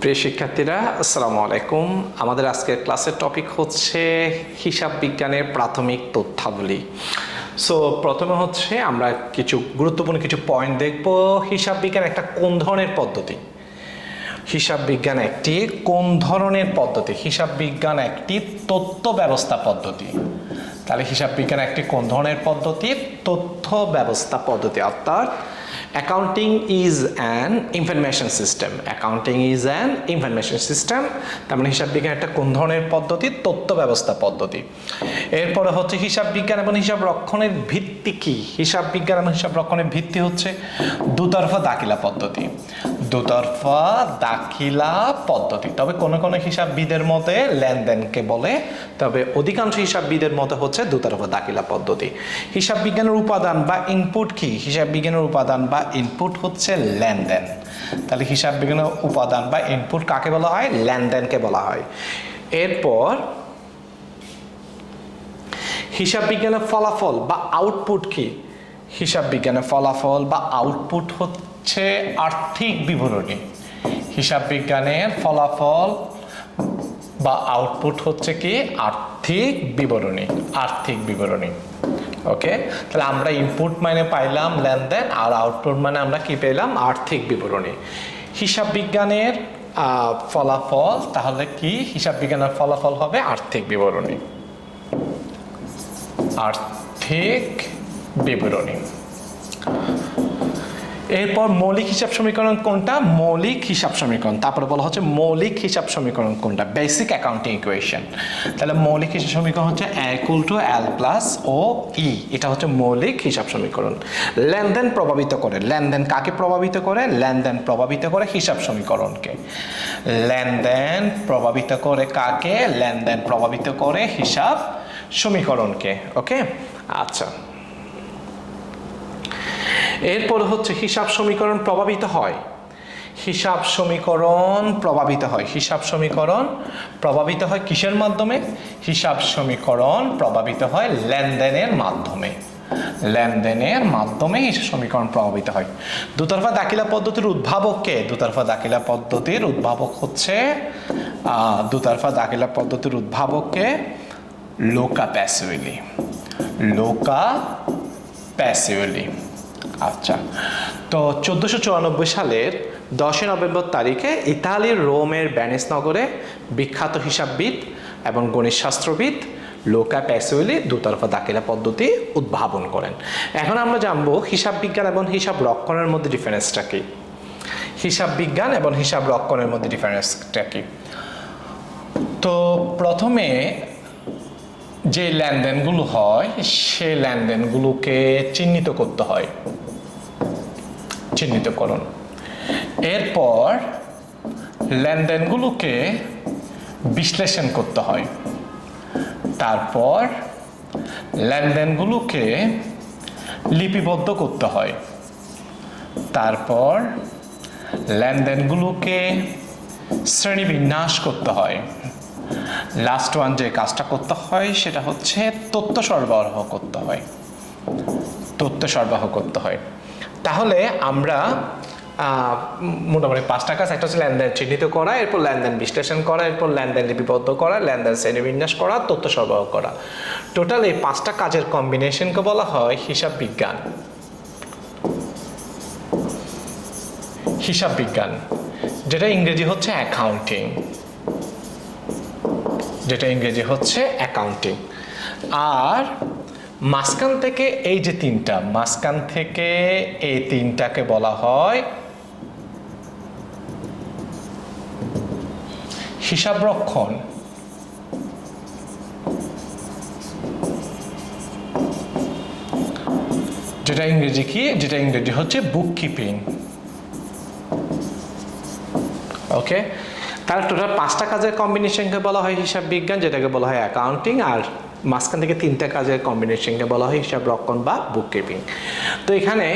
প্রিয় শিক্ষার্থীরা, আসসালামু আলাইকুম। আমাদের আজকের ক্লাসের টপিক হচ্ছে হিসাব বিজ্ঞানের প্রাথমিক তথ্যাবলী। সো প্রথমে হচ্ছে আমরা কিছু গুরুত্বপূর্ণ কিছু পয়েন্ট দেখব, হিসাব বিজ্ঞান একটা কোন ধরনের পদ্ধতি? হিসাব বিজ্ঞান একটি কোন ধরনের পদ্ধতি? হিসাব বিজ্ঞান একটি তথ্য ব্যবস্থা পদ্ধতি। তাহলে হিসাব বিজ্ঞান একটি কোন ধরনের পদ্ধতি? তথ্য ব্যবস্থা পদ্ধতি। অর্থাৎ accounting is an information system accounting is an information system তার মানে হিসাব বিজ্ঞান একটা কোন ধরনের পদ্ধতি? তথ্য ব্যবস্থা পদ্ধতি। এরপরে হচ্ছে হিসাব বিজ্ঞান এবং হিসাব রক্ষণের ভিত্তি কি? হিসাব বিজ্ঞান এবং হিসাব রক্ষণের ভিত্তি হচ্ছে দুতরফা দাখিলা পদ্ধতি। দুতরফা দাখিলা পদ্ধতি। তবে কোনো কোনো হিসাববিদের মতে লেনদেনকে বলে, তবে অধিকাংশ হিসাববিদের মতে হচ্ছে দুতরফা দাখিলা পদ্ধতি। হিসাব বিজ্ঞানের উপাদান বা ইনপুট কি? হিসাব বিজ্ঞানের উপাদান বা ইনপুট হচ্ছে লেনদেন। তাহলে হিসাব বিজ্ঞানের উপাদান বা ইনপুট কাকে বলা হয়? লেনদেনকে বলা হয়। এরপর হিসাব বিজ্ঞানের ফলাফল বা আউটপুট কি? হিসাব বিজ্ঞানের ফলাফল বা আউটপুট হচ্ছে আর্থিক বিবরণী। হিসাব বিজ্ঞানের ফলাফল বা আউটপুট হচ্ছে কি? আর্থিক বিবরণী আর্থিক বিবরণী। ওকে তাহলে আমরা ইনপুট মানে পাইলাম লেনদেন আর আউটপুট মানে আমরা কি পেলাম? আর্থিক বিবরণী। হিসাব বিজ্ঞানের ফলাফল, তাহলে কি হিসাব বিজ্ঞানের ফলাফল হবে? আর্থিক বিবরণী। আর্থিক বিবরণী। এরপর মৌলিক হিসাব সমীকরণ কোনটা? মৌলিক হিসাব সমীকরণ। তারপরে বলা হচ্ছে মৌলিক হিসাব সমীকরণ কোনটা? বেসিক অ্যাকাউন্টিং ইকুয়েশন তাহলে মৌলিক হিসাব সমীকরণ হচ্ছে equal to L plus O E এটা হচ্ছে মৌলিক হিসাব সমীকরণ। লেনদেন প্রভাবিত করে। লেনদেন কাকে প্রভাবিত করে? লেনদেন প্রভাবিত করে হিসাব সমীকরণকে। লেনদেন প্রভাবিত করে কাকে? লেনদেন প্রভাবিত করে হিসাব সমীকরণকে। ওকে আচ্ছা। এরপর হচ্ছে হিসাব সমীকরণ প্রভাবিত হয়। হিসাব সমীকরণ প্রভাবিত হয়। হিসাব সমীকরণ প্রভাবিত হয় কিসের মাধ্যমে? হিসাব সমীকরণ প্রভাবিত হয় লেনদেনের মাধ্যমে। লেনদেনের মাধ্যমে হিসাব সমীকরণ প্রভাবিত হয়। দুতরফা দাখিলা পদ্ধতির উদ্ভাবক কে? দুতরফা দাখিলা পদ্ধতির উদ্ভাবক হচ্ছে দুতরফা দাখিলা পদ্ধতির উদ্ভাবককে লোকা প্যাসিউলি লোকা প্যাসিউলি আচ্ছা। তো চোদ্দোশো চুরানব্বই সালের দশই নভেম্বর তারিখে ইতালির রোমের ব্যানেস নগরে বিখ্যাত হিসাববিদ এবং গণিতশাস্ত্রবিদ লোকা প্যাসুয়েলি দুতরফা দাখিলা পদ্ধতি উদ্ভাবন করেন। এখন আমরা জানব হিসাব বিজ্ঞান এবং হিসাব রক্ষণের মধ্যে ডিফারেন্সটা কি? হিসাব বিজ্ঞান এবং হিসাব রক্ষণের মধ্যে ডিফারেন্সটা কি? তো প্রথমে যে লেনদেনগুলো হয় সে লেনদেনগুলোকে চিহ্নিত করতে হয়। চিহ্নিতকরণ এরপর লেনদেনগুলোকে বিশ্লেষণ করতে হয়। তারপর লেনদেনগুলোকে লিপিবদ্ধ করতে হয়। তারপর লেনদেনগুলোকে শ্রেণীবিন্যাস করতে হয়। লাস্ট ওয়ান যে কাজটা করতে হয় সেটা হচ্ছে তথ্য সরবরাহ করতে হয়। তথ্য সরবরাহ করতে হয়। তাহলে আমরা মোটামুটি পাঁচটা কাজ একটা হচ্ছে লেনদেন চিহ্নিত করা, এরপর লেনদেন বিশ্লেষণ করা, এরপর লেনদেন লিপিবদ্ধ করা, লেনদেন শ্রেণীবিন্যাস করা, তথ্য সরবরাহ করা। টোটাল এই পাঁচটা কাজের কম্বিনেশনকে বলা হয় হিসাব বিজ্ঞান। হিসাব বিজ্ঞান, যেটা ইংরেজি হচ্ছে অ্যাকাউন্টিং যেটা ইংরেজি হচ্ছে অ্যাকাউন্টিং আর মাঝখান থেকে এই যে তিনটা, মাঝখান থেকে এই তিনটাকে বলা হয় হিসাব রক্ষণ যেটা ইংরেজি কি? যেটা ইংরেজি হচ্ছে বুক কিপিং ওকে তার টোটাল পাঁচটা কাজের কম্বিনেশনকে বলা হয় হিসাব বিজ্ঞান, যেটাকে বলা হয় অ্যাকাউন্টিং আর মাঝখান থেকে তিনটা কাজের কম্বিনেশনকে বলা হয় হিসাব রক্ষণ বা বুক কিপিং তো এখানে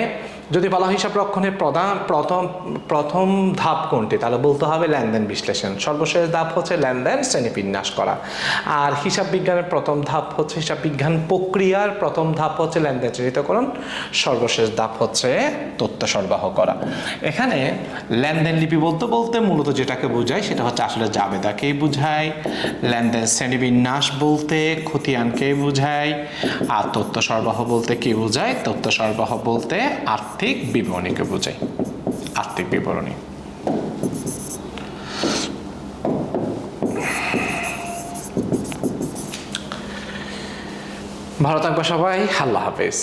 যদি বলা হিসাব রক্ষণের প্রধান, প্রথম প্রথম ধাপ কোনটি? তাহলে বলতে হবে লেনদেন বিশ্লেষণ। সর্বশেষ ধাপ হচ্ছে লেনদেন শ্রেণীবিন্যাস করা। আর হিসাব বিজ্ঞানের প্রথম ধাপ হচ্ছে হিসাব বিজ্ঞান প্রক্রিয়ার প্রথম ধাপ হচ্ছে লেনদেন চিহ্নিতকরণ সর্বশেষ ধাপ হচ্ছে তথ্য সরবরাহ করা। এখানে লেনদেন লিপি বলতে বলতে মূলত যেটাকে বোঝায় সেটা হচ্ছে আসলে জাবেদাকেই বোঝায় লেনদেন শ্রেণীবিন্যাস বলতে খতিয়ানকেই বোঝায়, আর তথ্য সরবরাহ বলতে কি বোঝায়? তথ্য সরবরাহ বলতে আর্থিক বিবরণীকে বোঝায়। আর্থিক বিবরণী। ভালো থাকবে সবাই আল্লাহ হাফেজ।